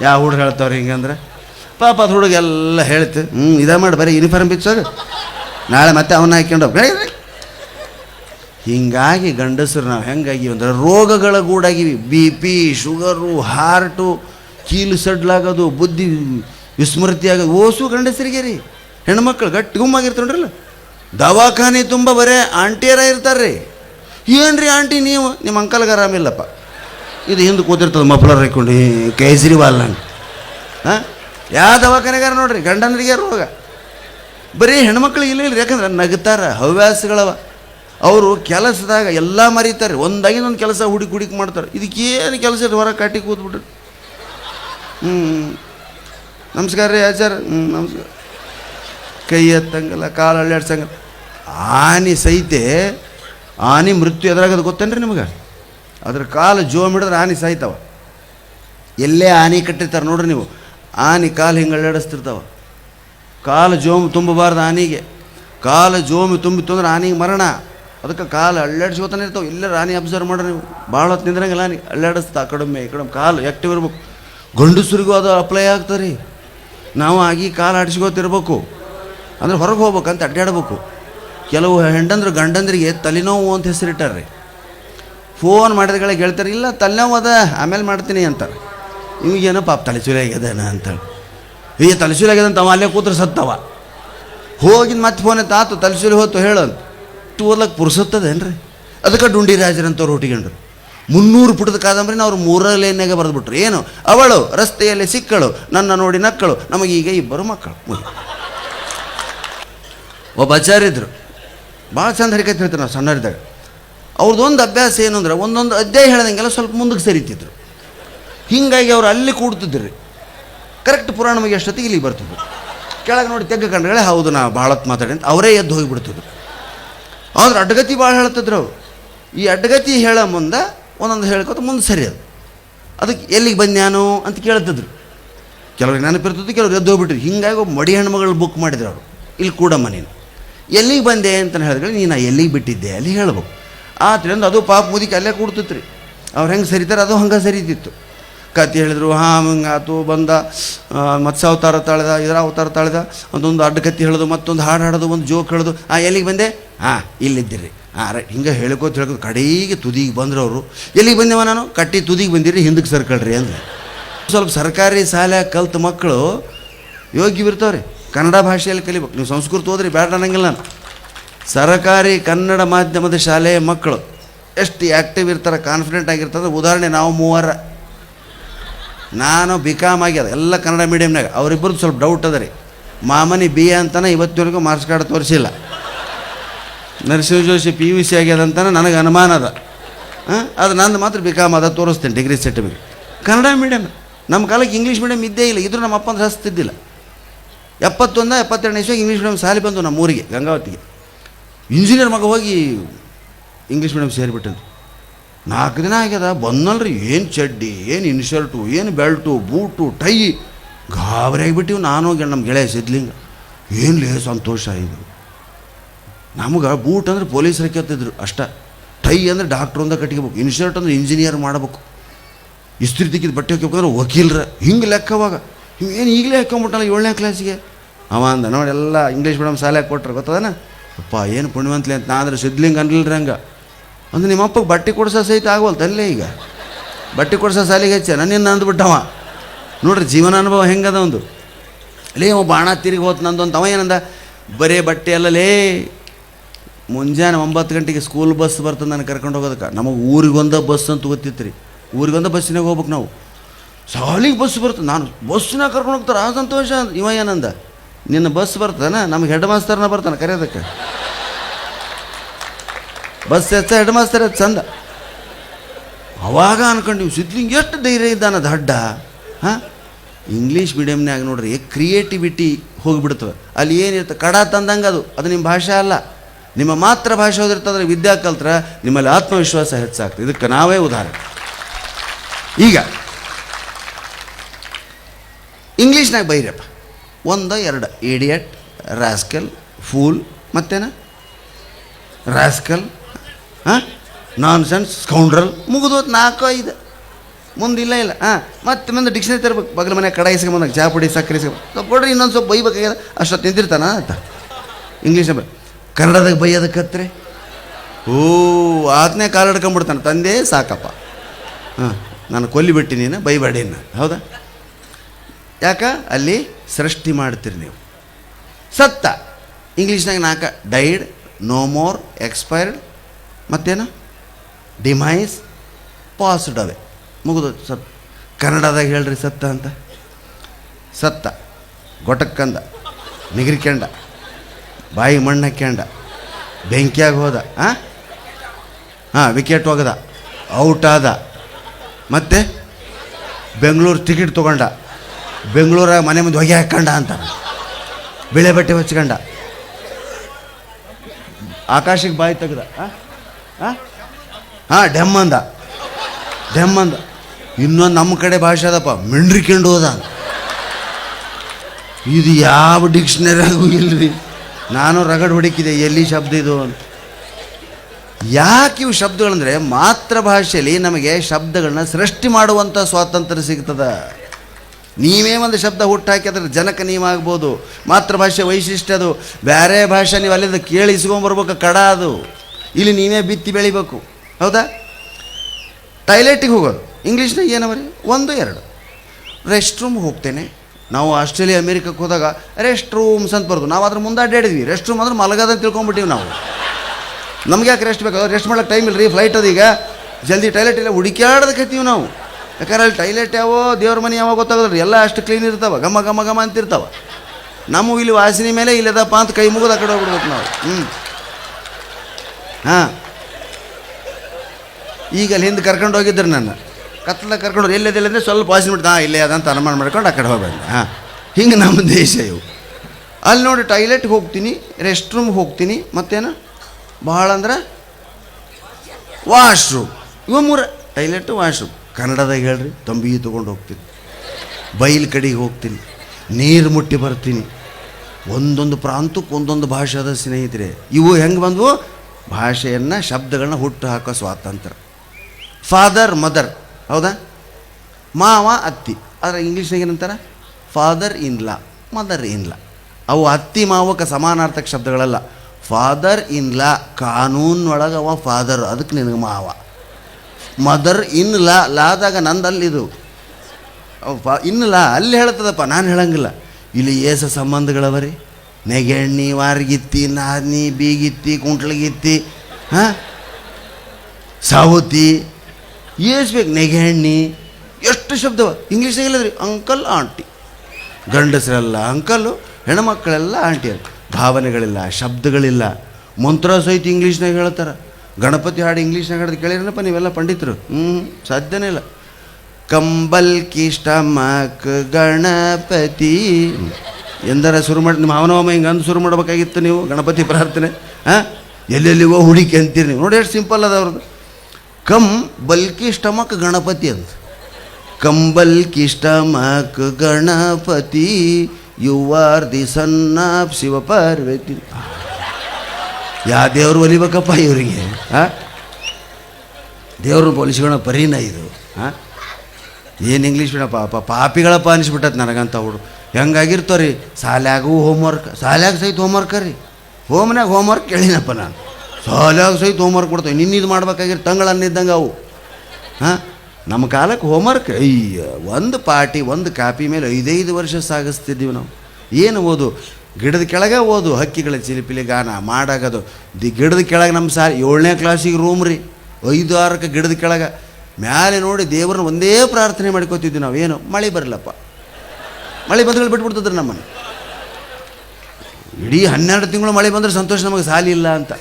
ಯಾವ ಹುಡುಗ ಹೇಳ್ತಾವ್ರಿ ಹಿಂಗಂದ್ರೆ? ಪಾಪ ಅದು ಹುಡುಗ ಎಲ್ಲ ಹೇಳ್ತು ಹ್ಞೂ ಇದೇ ಮಾಡಿ, ಬರೀ ಯೂನಿಫಾರ್ಮ್ ಸರ್ ನಾಳೆ ಮತ್ತೆ ಅವನ್ನ ಹಾಕ್ಕೊಂಡು. ಹಿಂಗಾಗಿ ಗಂಡಸರು ನಾವು ಹೆಂಗಾಗಿವಿ ಅಂದ್ರೆ ರೋಗಗಳ ಗೂಡಾಗಿವಿ. ಬಿ ಪಿ, ಶುಗರು, ಹಾರ್ಟು, ಕೀಲು ಸಡ್ಲಾಗೋದು, ಬುದ್ಧಿ ವಿಸ್ಮೃತಿ ಆಗೋದು ಓಸು ಗಂಡಸರಿಗೆ ರೀ. ಹೆಣ್ಮಕ್ಳು ಗಟ್ಟಿ ಗುಮ್ಮಾಗಿರ್ತಾರಲ್ಲ ದವಾಖಾನೆ ತುಂಬ ಬರೇ ಆಂಟಿಯರ ಇರ್ತಾರೆ ರೀ. ಏನು ರೀ ಆಂಟಿ ನೀವು? ನಿಮ್ಮ ಅಂಕಲ್ಗೆ ಆರಾಮಿಲ್ಲಪ್ಪ ಇದು ಹಿಂದೆ ಕೂತಿರ್ತದೆ ಮಫ್ಲರ್ ಹಾಕ್ಕೊಂಡು ಕೇಜ್ರಿವಾಲ್ ನಂಗೆ. ಹಾಂ ಯಾವ ದವಾಖಾನೆಗಾರ ನೋಡ್ರಿ? ಗಂಡನರಿಗೆ ರೋಗ. ಬರೀ ಹೆಣ್ಮಕ್ಳಿಗೆ ಇಲ್ಲ ಇಲ್ಲ ಯಾಕಂದ್ರೆ ನಗ್ತಾರ, ಹವ್ಯಾಸಗಳವ. ಅವರು ಕೆಲಸದಾಗ ಎಲ್ಲ ಮರೀತಾರೆ. ಒಂದಾಗಿನ ಒಂದು ಕೆಲಸ ಹುಡುಕಿ ಹುಡುಕಿ ಮಾಡ್ತಾರೆ. ಇದಕ್ಕೇನು ಕೆಲಸ ಇಟ್ಟು ಹೊರ ಕಟ್ಟಿ ಕೂತ್ಬಿಟ್ರು. ಹ್ಞೂ ನಮಸ್ಕಾರ ರೀ ಆಚಾರ. ಹ್ಞೂ ನಮಸ್ಕಾರ. ಕೈ ಎತ್ತಂಗಲ್ಲ, ಕಾಲು ಅಳ್ಳಾಡ್ಸಂಗಲ್ಲ ಆನೆ ಸಹಿತೆ, ಆನೆ ಮೃತ್ಯು ಎದುರಾಗದು ಗೊತ್ತೇನ್ರಿ ನಿಮಗೆ? ಅದ್ರ ಕಾಲು ಜೋಮ್ ಹಿಡಿದ್ರೆ ಆನೆ ಸಾಯ್ತಾವ. ಎಲ್ಲೇ ಆನೆ ಕಟ್ಟಿರ್ತಾರೆ ನೋಡ್ರಿ ನೀವು. ಆನೆ ಕಾಲು ಹಿಂಗೆ ಅಳ್ಳಾಡಿಸ್ತಿರ್ತಾವ ಕಾಲು ಜೋಮು ತುಂಬಬಾರ್ದು ಆನೆಗೆ. ಕಾಲು ಜೋಮು ತುಂಬಿತ್ತು ಅಂದ್ರೆ ಆನೆಗೆ ಮರಣ. ಅದಕ್ಕೆ ಕಾಲು ಅಳ್ಳಾಡ್ಸ್ಕೊತಾನೆ ಇರ್ತಾವೆ. ಇಲ್ಲ ರಾಣಿ ಅಬ್ಸರ್ವ್ ಮಾಡ್ರಿ ನೀವು. ಭಾಳ ಹೊತ್ತು ನಿಂದ್ರಂಗಿಲ್ಲ ಆನೆ ಅಳ್ಳಾಡಿಸ್ತಾ ಕಡಿಮೆ ಈ ಕಡಿಮೆ. ಕಾಲು ಆ್ಯಕ್ಟಿವ್ ಇರ್ಬೇಕು ಗಂಡಸರಿಗೂ ಅದು ಅಪ್ಲೈ ಆಗ್ತದೆ ರೀ. ನಾವು ಆಗಿ ಕಾಲು ಆಡಿಸ್ಕೋತಿರ್ಬೇಕು. ಅಂದ್ರೆ ಹೊರಗೆ ಹೋಗ್ಬೇಕಂತ ಅಡ್ಡಾಡ್ಬೇಕು. ಕೆಲವು ಹೆಂಡಂದ್ರೆ ಗಂಡಂದ್ರಿಗೆ ತಲೆನೋವು ಅಂತ ಹೆಸರಿಟ್ಟಾರ್ರಿ. ಫೋನ್ ಮಾಡಿದಗಳಿಗೆ ಹೇಳ್ತಾರೆ, ಇಲ್ಲ, ತಲೆನೋವು ಅದ, ಆಮೇಲೆ ಮಾಡ್ತೀನಿ ಅಂತಾರೆ. ಇವಾಗೇನೋ ಪಾಪ ತಲೆಚೂರಿ ಆಗ್ಯದೇನ ಅಂತೇಳಿ. ಈ ತಲೆಚೂರಿ ಆಗ್ಯದ ಅಂತ ಅವ ಅಲ್ಲೇ ಕೂತ್ರೆ ಸತ್ತವ. ಹೋಗಿನ ಮತ್ತೆ ಫೋನ್ ಎತ್ತ ಆತು ತಲೆಚೂರಿ ಹೋತು, ಹೇಳು ಟೂರ್ಲಕ್ಕೆ ಓದ್ಲಕ್ಕೆ ಪುರ್ಸತ್ತದೇನ್ರಿ? ಅದಕ್ಕೆ ಡುಂಡಿ ರಾಜರಂತವ್ರು ಹುಟ್ಟಿಕೊಂಡ್ರು ಮುನ್ನೂರು ಪುಟದ ಕಾದಂಬರಿನ ಅವ್ರು ಮೂರ ಲೈನ್ಯಾಗೆ ಬರೆದ್ಬಿಟ್ರು. ಏನು? ಅವಳು ರಸ್ತೆಯಲ್ಲಿ ಸಿಕ್ಕಳು, ನನ್ನ ನೋಡಿ ನಕ್ಕಳು ನಮಗೀಗ ಇಬ್ಬರು ಮಕ್ಕಳು. ಒಬ್ಬ ಆಚಾರಿದ್ರು ಭಾಳ ಚಂದ ಹರಿಕೆ ಹೇಳ್ತಾರೆ ನಾವು ಸಣ್ಣರಿದ್ದಾಗ ಅವ್ರದ್ದೊಂದು ಅಭ್ಯಾಸ ಏನು ಅಂದ್ರೆ, ಒಂದೊಂದು ಅಧ್ಯಾಯ ಹೇಳ್ದಂಗೆಲ್ಲ ಸ್ವಲ್ಪ ಮುಂದಕ್ಕೆ ಸರಿತಿದ್ರು. ಹೀಗಾಗಿ ಅವ್ರು ಅಲ್ಲಿ ಕೂಡ್ತಿದ್ರು. ಕರೆಕ್ಟ್ ಪುರಾಣ ಮುಗಿ ಇಲ್ಲಿಗೆ ಬರ್ತಿದ್ರು ಕೆಳಗೆ ನೋಡಿ ತೆಗ್ಗ ಕಂಡ್ರೆ ಹೌದು, ನಾ ಭಾಳ ಹೊತ್ತು ಮಾತಾಡಿ ಅಂತ ಅವರೇ ಎದ್ದು ಹೋಗಿಬಿಡ್ತಿದ್ರು. ಆದ್ರೆ ಅಡ್ಡಗತಿ ಭಾಳ ಹೇಳ್ತಿದ್ರು ಅವ್ರು. ಈ ಅಡ್ಡಗತಿ ಹೇಳೋ ಮುಂದೆ ಒಂದೊಂದು ಹೇಳ್ಕೊತ ಮುಂದೆ ಸರಿ ಅದು. ಅದಕ್ಕೆ ಎಲ್ಲಿಗೆ ಬಂದ್ಯಾನು ಅಂತ ಕೇಳ್ತಿದ್ರು. ಕೆಲವ್ರಿಗೆ ನೆನಪಿರ್ತದೆ ಕೆಲವ್ರು ಎದ್ದು ಹೋಗ್ಬಿಟ್ರು. ಹಿಂಗಾಗಿ ಒಬ್ಬ ಮಡಿ ಹೆಣ್ಮಗಳು ಬುಕ್ ಮಾಡಿದ್ರು ಅವರು. ಇಲ್ಲಿ ಕೂಡ ಮನೇನು ಎಲ್ಲಿಗೆ ಬಂದೆ ಅಂತ ಹೇಳಿದ್ರೆ ನೀನು ಎಲ್ಲಿಗೆ ಬಿಟ್ಟಿದ್ದೆ ಅಲ್ಲಿ ಹೇಳ್ಬೇಕು. ಆತ್ರಿಂದ ಅದು ಪಾಪ ಮುದಿಕೆ ಅಲ್ಲೇ ಕೂಡ್ತಿತ್ತು ರೀ ಅವ್ರು ಹೆಂಗೆ ಸರಿತಾರೆ ಅದು ಹಂಗೆ ಸರಿತಿತ್ತು. ಕತೆ ಹೇಳಿದ್ರು, ಹಾಂ ಆತು, ಬಂದ ಮತ್ಸ ಅವತಾರ ತಾಳ್ದ ಇದರ ಅವತಾರ ತಾಳ್ದ. ಅದೊಂದು ಅಡ್ಡ ಕತ್ತಿ ಹೇಳೋದು, ಮತ್ತೊಂದು ಹಾಡು ಹಾಡೋದು, ಒಂದು ಜೋಕ್ ಹೇಳೋದು. ಆ ಎಲ್ಲಿಗೆ ಬಂದೆ? ಹಾಂ, ಇಲ್ಲಿದ್ದಿರಿ. ಹಾಂ ರೈಟ್ ಹಿಂಗೆ ಹೇಳ್ಕೋತ ಹೇಳ್ಕೊಂಡು ಕಡೆಗೆ ತುದಿಗೆ ಬಂದ್ರು ಅವರು ಎಲ್ಲಿಗೆ ಬಂದೆವ ನಾನು? ಕಟ್ಟಿ ತುದಿಗೆ ಬಂದಿರಿ, ಹಿಂದಕ್ಕೆ ಸರ್ಕಳ್ರಿ ಅಂದ್ರೆ ಸ್ವಲ್ಪ ಸರ್ಕಾರಿ ಶಾಲೆ ಕಲ್ತ ಮಕ್ಕಳು ಯೋಗ್ಯವಿರ್ತಾವ್ರಿ ಕನ್ನಡ ಭಾಷೆಯಲ್ಲಿ ಕಲಿಬೇಕು. ನೀವು ಸಂಸ್ಕೃತ ಹೋದ್ರಿ ಬೇಡ ಅನ್ನಂಗಿಲ್ಲ ನಾನು. ಸರಕಾರಿ ಕನ್ನಡ ಮಾಧ್ಯಮದ ಶಾಲೆಯ ಮಕ್ಕಳು ಎಷ್ಟು ಆ್ಯಕ್ಟಿವ್ ಇರ್ತಾರೆ ಕಾನ್ಫಿಡೆಂಟ್ ಆಗಿರ್ತಾರೆ. ಉದಾಹರಣೆ, ನಾವು ಮೂವರ. ನಾನು ಬಿ ಕಾಮ್ ಆಗ್ಯದ, ಎಲ್ಲ ಕನ್ನಡ ಮೀಡಿಯಮ್ನಾಗ ಅವರಿಬ್ಬರದ್ದು ಸ್ವಲ್ಪ ಡೌಟ್ ಅದ ರೀ. ಮಾಮನಿ ಬಿ ಎ ಅಂತಾನೆ ಇವತ್ತಿವರೆಗೂ ಮಾರ್ಕ್ಸ್ ಕಾರ್ಡ್ ತೋರಿಸಿಲ್ಲ. Narasimha Joshi P U C ಆಗ್ಯದ ಅಂತಾನೆ ನನಗೆ ಅನುಮಾನ ಅದ. ಹಾಂ? ಅದು ನಂದು ಮಾತ್ರ ಬಿ ಕಾಮ್ ಅದ, ತೋರಿಸ್ತೇನೆ ಡಿಗ್ರಿ ಸರ್ಟಿಫಿಕೇಟ್ ಕನ್ನಡ ಮೀಡಿಯಮ್ ನಮ್ಮ ಕಾಲಕ್ಕೆ ಇಂಗ್ಲೀಷ್ ಮೀಡಿಯಮ್ ಇದ್ದೇ ಇಲ್ಲ. ಇದ್ರೂ ನಮ್ಮ ಅಪ್ಪನ ಹಸ್ತಿದ್ದಿಲ್ಲ ಎಪ್ಪತ್ತೊಂದ, ಎಪ್ಪತ್ತೆರಡನೇ ಇಸ್ವಿಗೆ ಇಂಗ್ಲೀಷ್ ಮೀಡಿಯಮ್ ಸಾಲಿ ಬಂದು ನಮ್ಮ ಊರಿಗೆ ಗಂಗಾವತಿಗೆ. ಇಂಜಿನಿಯರ್ ಮಗ ಹೋಗಿ ಇಂಗ್ಲೀಷ್ ಮೀಡಿಯಮ್ ಸೇರಿಬಿಟ್ಟಂತ. ನಾಲ್ಕು ದಿನ ಆಗ್ಯದ, ಬಂದಲ್ರಿ, ಏನು ಚಡ್ಡಿ, ಏನು ಇನ್ಶರ್ಟು ಏನು ಬೆಲ್ಟು, ಬೂಟು, ಟೈ, ಗಾಬರಿ ಆಗಿಬಿಟ್ಟಿವಿ ನಾನು ಹೋಗಿ ನಮ್ಮ ಗೆಳೆಯ ಸಿದ್ಲಿಂಗ. ಏನು ಲೇ ಸಂತೋಷ ಇದು. ನಮಗೆ ಬೂಟ್ ಅಂದ್ರೆ ಪೊಲೀಸರು ಕೇಳ್ತಿದ್ರು ಅಷ್ಟ. ಟೈ ಅಂದ್ರೆ ಡಾಕ್ಟ್ರ್ ಒಂದ ಕಟ್ಕೋಬೇಕು ಇನ್ಶರ್ಟ್ ಅಂದ್ರೆ ಇಂಜಿನಿಯರ್ ಮಾಡಬೇಕು. ಇಸ್ತ್ರಿ ತಿಕ್ಕಿದ ಬಟ್ಟೆ ಹಾಕ್ಬೇಕಂದ್ರೆ ವಕೀಲರ. ಹಿಂಗೆ ಲೆಕ್ಕವಾಗ ಏನು ಈಗಲೇ ಹಾಕೊಂಬಿಟ್ಟಲ್ಲ ಏಳನೇ ಕ್ಲಾಸಿಗೆ ಅವ ಅಂದ, ನೋಡಿ ಎಲ್ಲ ಇಂಗ್ಲೀಷ್ ಮೀಡಿಯಮ್ ಶಾಲೆ ಕೊಟ್ರೆ, ಗೊತ್ತದನ? ಅಪ್ಪ, ಏನು ಪುಣ್ಯವಂತಲಿ ಅಂತ, ನಾ ಅಂದ್ರೆ ಸಿದ್ಲಿಂಗ್ ಅನ್ಲಿಲ್ರಿ ಹಂಗೆ. ಅಂದ್ರೆ ನಿಮ್ಮ ಅಪ್ಪಗೆ ಬಟ್ಟೆ ಕೊಡ್ಸೋ ಸಹಿತ ಆಗವಲ್ತಲ್ಲೇ ಈಗ? ಬಟ್ಟೆ ಕೊಡ್ಸೋ ಸಾಲಿಗೆ ಹೆಚ್ಚ ನಿನ್ನ ಅಂದ್ಬಿಟ್ಟವ ನೋಡ್ರಿ, ಜೀವನ ಅನುಭವ ಹೆಂಗದ ಒಂದು? ಲೇ, ಅವ ಬಾಣ ತಿರುಗಿ ಹೋತ್ ನಂದು ಅಂತ ಅವ ಏನಂದ? ಬರೇ ಬಟ್ಟೆ ಅಲ್ಲಲೇ ಮುಂಜಾನೆ ಒಂಬತ್ತು ಗಂಟೆಗೆ ಸ್ಕೂಲ್ ಬಸ್ ಬರ್ತದೆ ನಾನು ಕರ್ಕೊಂಡು ಹೋಗೋದಕ್ಕೆ. ನಮಗೆ ಊರಿಗೊಂದ ಬಸ್ ಅಂತ ಗೊತ್ತಿತ್ತು ರೀ ಊರಿಗೊಂದ ಬಸ್ಸಿನಾಗ ಹೋಗ್ಬೇಕು ನಾವು. ಸಾಲಿಗೆ ಬಸ್ ಬರ್ತದೆ ನಾನು ಬಸ್ಸಿನಾಗ ಕರ್ಕೊಂಡು ಹೋಗ್ತಾರೆ. ಆ ಸಂತೋಷ. ಇವ ಏನಂದ? ನಿನ್ನ ಬಸ್ ಬರ್ತಾನೆ ನಮ್ಗೆ ಹೆಡ್ ಮಾಸ್ತರ್ನ ಬರ್ತಾನೆ ಕರೆಯೋದಕ್ಕೆ. ಬಸ್ ಹೆಚ್ಚ ಹೆಡ್ ಮಾಸ್ತರ್ ಚಂದ. ಅವಾಗ ಅನ್ಕೊಂಡೀವಿ, ಸಿದ್ಲಿಂಗ್ ಎಷ್ಟು ಧೈರ್ಯ ಇದ್ದಾನ ದಡ್ಡ ಹಾಂ? ಇಂಗ್ಲೀಷ್ ಮೀಡಿಯಮ್ನಾಗ ನೋಡ್ರಿ ಕ್ರಿಯೇಟಿವಿಟಿ ಹೋಗಿಬಿಡ್ತವೆ ಅಲ್ಲಿ ಏನಿರ್ತದೆ ಕಡ ತಂದಂಗೆ ಅದು. ಅದು ನಿಮ್ಮ ಭಾಷೆ ಅಲ್ಲ. ನಿಮ್ಮ ಮಾತೃ ಭಾಷೆ ಹೋದಿರ್ತಂದ್ರೆ ವಿದ್ಯಾ ಕಲ್ತ್ರ ನಿಮ್ಮಲ್ಲಿ ಆತ್ಮವಿಶ್ವಾಸ ಹೆಚ್ಚಾಗ್ತದೆ. ಇದಕ್ಕೆ ನಾವೇ ಉದಾಹರಣೆ. ಈಗ ಇಂಗ್ಲೀಷ್ನಾಗ ಬೈರಪ್ಪ ಒಂದ, ಎರಡು. ಏಡಿಯಟ್ ರಾಸ್ಕಲ್ ಫೂಲ್ ಮತ್ತೇನ? ರಾಸ್ಕಲ್ ಹಾಂ? ನಾನ್ ಸೆನ್ಸ್ ಸ್ಕೌಂಡ್ರಲ್ ಮುಗಿದೋದು ನಾಲ್ಕು ಐದು ಮುಂದೆ ಇಲ್ಲ ಇಲ್ಲ. ಹಾಂ? ಮತ್ತೆ ಮುಂದೆ ಡಿಕ್ಷನರಿ ತರ್ಬೇಕು. ಬಗಲ ಮನೆ ಕಡ ಇಸ್ಕೊಂಬಂದಾಗ ಚಾ ಪುಡಿ ಸಕ್ಕರೆ ಸಿಗ ಕೊಡ್ರಿ ಇನ್ನೊಂದು ಸ್ವಲ್ಪ ಬೈಬೇಕಾಗ್ಯದ. ಅಷ್ಟೊತ್ತು ನಿಂತಿರ್ತಾನ ಅಂತ. ಇಂಗ್ಲೀಷ್ ಕನ್ನಡದಾಗ ಬೈಯೋದಕ್ಕತ್ರೆ ಓ ಆತನೇ ಕಾಲು ಹಿಡ್ಕೊಂಬಿಡ್ತಾನೆ ತಂದೆ, ಸಾಕಪ್ಪ. ಹಾಂ, ನಾನು ಕೊಲ್ಲಿಬಿಟ್ಟು ನೀನು, ಬೈಬೇಡಿ ಇನ್ನು. ಹೌದಾ? ಯಾಕ? ಅಲ್ಲಿ ಸೃಷ್ಟಿ ಮಾಡ್ತೀರಿ ನೀವು. ಸತ್ತ. ಇಂಗ್ಲೀಷ್ನಾಗ ನಾಲ್ಕು. ಡೈಡ್ ನೋ ಮೋರ್ ಎಕ್ಸ್ಪೈರ್ಡ್ ಮತ್ತೇನು? Demise passed away. ಮುಗಿದು ಸತ್. ಕನ್ನಡದಾಗ ಹೇಳ್ರಿ ಸತ್ತ ಅಂತ. ಸತ್ತ. ಗೊಟಕ್ಕಂದ. ನಿಗರಿಕೆಂಡ ಬಾಯಿ ಮಣ್ಣು ಹಾಕ್ಯಂಡ ಬೆಂಕಿಯಾಗಿ ಹೋದ. ಹಾಂ ಹಾಂ, ವಿಕೆಟ್ ಹೋಗದ ಔಟ್ ಆದ. ಮತ್ತೆ? ಬೆಂಗಳೂರು ಟಿಕೆಟ್ ತೊಗೊಂಡ. ಬೆಂಗಳೂರಾಗ ಮನೆ ಮುಂದೆ ಹೊಗೆ ಹಾಕ್ಕಂಡ ಅಂತ. ಬಿಳೆ ಬಟ್ಟೆ ಹಚ್ಕೊಂಡ. ಆಕಾಶಕ್ಕೆ ಬಾಯಿ ತೆಗ್ದ. ಹಾಂ ಡೆಮ್ ಅಂದ. ಡೆಮ್ ಅಂದ. ಇನ್ನೊಂದು ನಮ್ಮ ಕಡೆ ಭಾಷೆ ಅದಪ್ಪ, ಮಿಂಡ್ರಿಕೊಂಡು ಹೋದ. ಇದು ಯಾವ ಡಿಕ್ಷನರಿಯಾಗೂ ಇಲ್ರಿ. ನಾನು ರಗಡ್ ಹೊಡಿಕಿದೆ, ಎಲ್ಲಿ ಶಬ್ದ ಇದು ಅಂತ. ಯಾಕೆ ಇವು ಶಬ್ದಗಳಂದರೆ ಮಾತೃಭಾಷೆಯಲ್ಲಿ ನಮಗೆ ಶಬ್ದಗಳನ್ನ ಸೃಷ್ಟಿ ಮಾಡುವಂಥ ಸ್ವಾತಂತ್ರ್ಯ ಸಿಗ್ತದೆ. ನೀವೇ ಒಂದು ಶಬ್ದ ಹುಟ್ಟಾಕಿ ಅದ್ರ ಜನಕ ನೀವಾಗ್ಬೋದು. ಮಾತೃಭಾಷೆ ವೈಶಿಷ್ಟ್ಯ ಅದು. ಬೇರೆ ಭಾಷೆ ನೀವು ಅಲ್ಲಿಂದ ಕೇಳಿಸ್ಕೊಂಬರ್ಬೇಕು ಕಡ ಅದು. ಇಲ್ಲಿ ನೀವೇ ಬಿತ್ತಿ ಬೆಳಿಬೇಕು. ಹೌದಾ? ಟಾಯ್ಲೆಟಿಗೆ ಹೋಗೋದು. ಇಂಗ್ಲೀಷ್ನಾಗ ಏನವರಿ ಒಂದು, ಎರಡು. ರೆಸ್ಟ್ ರೂಮ್ ಹೋಗ್ತೇನೆ. ನಾವು ಆಸ್ಟ್ರೇಲಿಯಾ, ಅಮೇರಿಕಕ್ಕೆ ಹೋದಾಗ ರೆಸ್ಟ್ ರೂಮ್ಸ್ ಅಂತ ಬರೋದು, ನಾವು ಅದ್ರ ಮುಂದೆ ಅಡ್ಡಾಡಿದ್ವಿ. ರೆಸ್ಟ್ ರೂಮ್ ಅಂದ್ರೆ ಮಲಗದ ಅಂತ ತಿಳ್ಕೊಂಬಿಟ್ಟಿವಿ ನಾವು. ನಮ್ಗೆ ಯಾಕೆ ರೆಸ್ಟ್ ಬೇಕು? ರೆಸ್ಟ್ ಮಾಡೋಕ್ಕೆ ಟೈಮ್ ಇಲ್ಲ ರೀ ಫ್ಲೈಟ್ ಅದೀಗ ಜಲ್ದಿ ಟಾಯ್ಲೆಟ್ ಇಲ್ಲ ಹುಡುಕ್ಯಾಡದಕ್ಕತ್ತೀವಿ ನಾವು. ಯಾಕಂದ್ರೆ ಅಲ್ಲಿ ಟಾಯ್ಲೆಟ್ ಯಾವೋ, ದೇವ್ರ ಮನೆ ಯಾವಾಗ ಗೊತ್ತಾಗೋದ್ರಿ ಎಲ್ಲ ಅಷ್ಟು ಕ್ಲೀನ್ ಇರ್ತಾವೆ. ಘಮ ಘಮ ಘಮ ಅಂತಿರ್ತಾವೆ. ನಮ್ಮ ಇಲ್ಲಿ ವಾಸನೆ ಮೇಲೆ ಇಲ್ಲದಪ್ಪ ಅಂತ ಕೈ ಮುಗಿದು ಆ ಕಡೆ ಹೋಗ್ಬಿಡ್ಬೇಕು ನಾವು. ಹ್ಞೂ ಹಾಂ. ಈಗ ಅಲ್ಲಿ ಹಿಂದೆ ಕರ್ಕೊಂಡು ಹೋಗಿದ್ರು ನಾನು ಕತ್ಲ ಕರ್ಕೊಂಡು ಹೋಗಿ ಎಲ್ಲದಿಲ್ಲ ಅಂದರೆ ಸ್ವಲ್ಪ ವಾಸನೆ ಬಿಡ್ತಾ. ಹಾಂ, ಇಲ್ಲೇ ಅದಂತ ಅನುಮಾನ ಮಾಡ್ಕೊಂಡು ಆ ಕಡೆ ಹೋಗ್ಬಂದೆ. ಹಾಂ. ಹಿಂಗೆ ನಮ್ಮ ದೇಶ ಇವು. ಅಲ್ಲಿ ನೋಡಿ ಟಾಯ್ಲೆಟ್ಗೆ ಹೋಗ್ತೀನಿ ರೆಸ್ಟ್ ರೂಮ್ಗೆ ಹೋಗ್ತೀನಿ, ಮತ್ತೇನು? ಭಾಳ ಅಂದ್ರೆ ವಾಶ್ರೂಮ್ ಇವ ಮೂರ ಟೈಲೆಟು ವಾಶ್ರೂಮ್ ಕನ್ನಡದಾಗ ಹೇಳ್ರಿ, ತಂಬಿ ತೊಗೊಂಡು ಹೋಗ್ತೀನಿ. ಬೈಲ್ ಕಡೆಗೆ ಹೋಗ್ತೀನಿ. ನೀರು ಮುಟ್ಟಿ ಬರ್ತೀನಿ. ಒಂದೊಂದು ಪ್ರಾಂತಕ್ಕೆ ಒಂದೊಂದು ಭಾಷೆ ಅದ ಸ್ನೇಹಿತರೆ. ಇವು ಹೆಂಗೆ ಬಂದವು? ಭಾಷೆಯನ್ನು ಶಬ್ದಗಳನ್ನ ಹುಟ್ಟು ಹಾಕೋ ಸ್ವಾತಂತ್ರ್ಯ. ಫಾದರ್ ಮದರ್ ಹೌದಾ? ಮಾವ, ಅತ್ತಿ. ಆದರೆ ಇಂಗ್ಲೀಷ್ನಾಗ ಏನಂತಾರೆ? Father in law mother in ಲಾ ಅವು ಅತ್ತಿ ಮಾವಕ್ಕೆ ಸಮಾನಾರ್ಥಕ ಶಬ್ದಗಳಲ್ಲ. ಫಾದರ್ ಇನ್ ಲಾ ಕಾನೂನೊಳಗೆ ಅವ ಫಾದರ್ ಅದಕ್ಕೆ ನಿನಗೆ ಮಾವ. ಮದರ್ ಇನ್ ಲಾ ಲಾದಾಗ ನಂದಲ್ಲಿದು. ಇನ್ ಲಾ ಅಲ್ಲಿ ಹೇಳ್ತದಪ್ಪ ನಾನು ಹೇಳಂಗಿಲ್ಲ. ಇಲ್ಲಿ ಏಸ ಸಂಬಂಧಗಳವ ರೀ. ನೆಗೆಣ್ಣಿ ವಾರ್ಗಿತ್ತಿ, ನಾದ್ನಿ, ಬೀಗಿತ್ತಿ, ಕುಂಟ್ಲಗಿತ್ತಿ, ಹಾಂ? ಸಾವುತಿ ಏಸ್ಬೇಕು ನೆಗೆಣ್ಣಿ ಎಷ್ಟು ಶಬ್ದವ ಇಂಗ್ಲೀಷ್ನಾಗ ಹೇಳಿದ್ರಿ ಅಂಕಲ್ ಆಂಟಿ ಗಂಡಸರೆಲ್ಲ ಅಂಕಲ್ಲು ಹೆಣ್ಮಕ್ಕಳೆಲ್ಲ ಆಂಟಿ ಭಾವನೆಗಳಿಲ್ಲ, ಶಬ್ದಗಳಿಲ್ಲ. ಮಂತ್ರ ಸಹಿತ ಇಂಗ್ಲೀಷ್ನಾಗ ಹೇಳ್ತಾರೆ. ಗಣಪತಿ ಹಾಡು ಇಂಗ್ಲೀಷ್ನಾಗ ಹಾಡೋದು ಕೇಳಿರನಪ್ಪ ನೀವೆಲ್ಲ ಪಂಡಿತರು. ಹ್ಞೂ ಸಾಧ್ಯನೇ ಇಲ್ಲ. ಕಂಬಲ್ ಕಿಷ್ಟಮಕ್ ಗಣಪತಿ. ಎಂದರ ಶುರು ಮಾಡಿ ನಿಮ್ಮ ಅವನವಮ ಹಿಂಗೆ ಶುರು ಮಾಡಬೇಕಾಗಿತ್ತು ನೀವು, ಗಣಪತಿ ಪ್ರಾರ್ಥನೆ ಹಾಂ ಎಲ್ಲೆಲ್ಲಿಗೋ ಹುಡುಕಿ ಅಂತೀರಿ ನೀವು. ನೋಡಿ ಎಷ್ಟು ಸಿಂಪಲ್ ಅದ ಅವ್ರದ್ದು. ಕಮ್ ಬಲ್ಕಿ ಸ್ಟಮಕ್ ಗಣಪತಿ ಅಂತ. ಕಂಬಲ್ಕಿ stomach Ganapati you are the son of Shiva Parvati ಯಾ ದೇವ್ರು ಒಲಿಬೇಕಪ್ಪ ಇವರಿಗೆ ಹಾಂ ದೇವ್ರನ್ನ ಪೊಲೀಸ್ಗಳ ಪರಿನ ಇದು ಹಾಂ ಏನು ಇಂಗ್ಲೀಷ್ ಬಿಡಪ್ಪ ಪಾಪಿಗಳಪ್ಪ ಅನಿಸ್ಬಿಟ್ಟತ್ ನನಗಂತ ಹುಡು ಹೆಂಗಾಗಿರ್ತಾವ ರೀ ಸಾಲ್ಯಾಗೂ ಹೋಮ್ವರ್ಕ್ ಸಾಲ್ಯಾಗ ಸಹಿತ ಹೋಮ್ವರ್ಕ್ ರೀ ಹೋಮ್ನಾಗ ಹೋಮ್ವರ್ಕ್ ಕೇಳಿನಪ್ಪ ನಾನು. ಸಾಲ್ಯಾಗ ಸಹಿತ ಹೋಮ್ವರ್ಕ್ ಕೊಡ್ತೇವೆ. ನಿನ್ನಿದು ಮಾಡ್ಬೇಕಾಗಿರ್ ತಂಗಳ ಅನ್ನಿದ್ದಂಗೆ ಅವು. ಹಾಂ? ನಮ್ಮ ಕಾಲಕ್ಕೆ ಹೋಮ್ವರ್ಕ್ ಅಯ್ಯ, ಒಂದು ಪಾಟಿ, ಒಂದು ಕಾಪಿ ಮೇಲೆ ಐದೈದು ವರ್ಷ ಸಾಗಿಸ್ತಿದ್ದೀವಿ ನಾವು. ಏನು ಓದು? ಗಿಡದ ಕೆಳಗೆ ಓದು, ಹಕ್ಕಿಗಳ ಚಿಲಿಪಿಲಿ ಗಾನ ಮಾಡಾಗದು. ದಿ ಗಿಡದ ಕೆಳಗೆ ನಮ್ಮ ಸಾರಿ ಏಳನೇ ಕ್ಲಾಸಿಗೆ ರೂಮ್ ರೀ. ಐದು, ಆರಕ್ಕೆ ಗಿಡದ ಕೆಳಗೆ. ಮ್ಯಾಲೆ ನೋಡಿ ದೇವ್ರನ್ನ ಒಂದೇ ಪ್ರಾರ್ಥನೆ ಮಾಡ್ಕೋತಿದ್ವಿ ನಾವು. ಏನು? ಮಳೆ ಬರಲಪ್ಪ. ಮಳೆ ಬಂದ್ರೆ ಬಿಟ್ಬಿಡ್ತದ್ರೆ ನಮ್ಮನ್ನು. ಇಡೀ ಹನ್ನೆರಡು ತಿಂಗಳು ಮಳೆ ಬಂದರೆ ಸಂತೋಷ, ನಮಗೆ ಸಾಲಿ ಇಲ್ಲ ಅಂತ.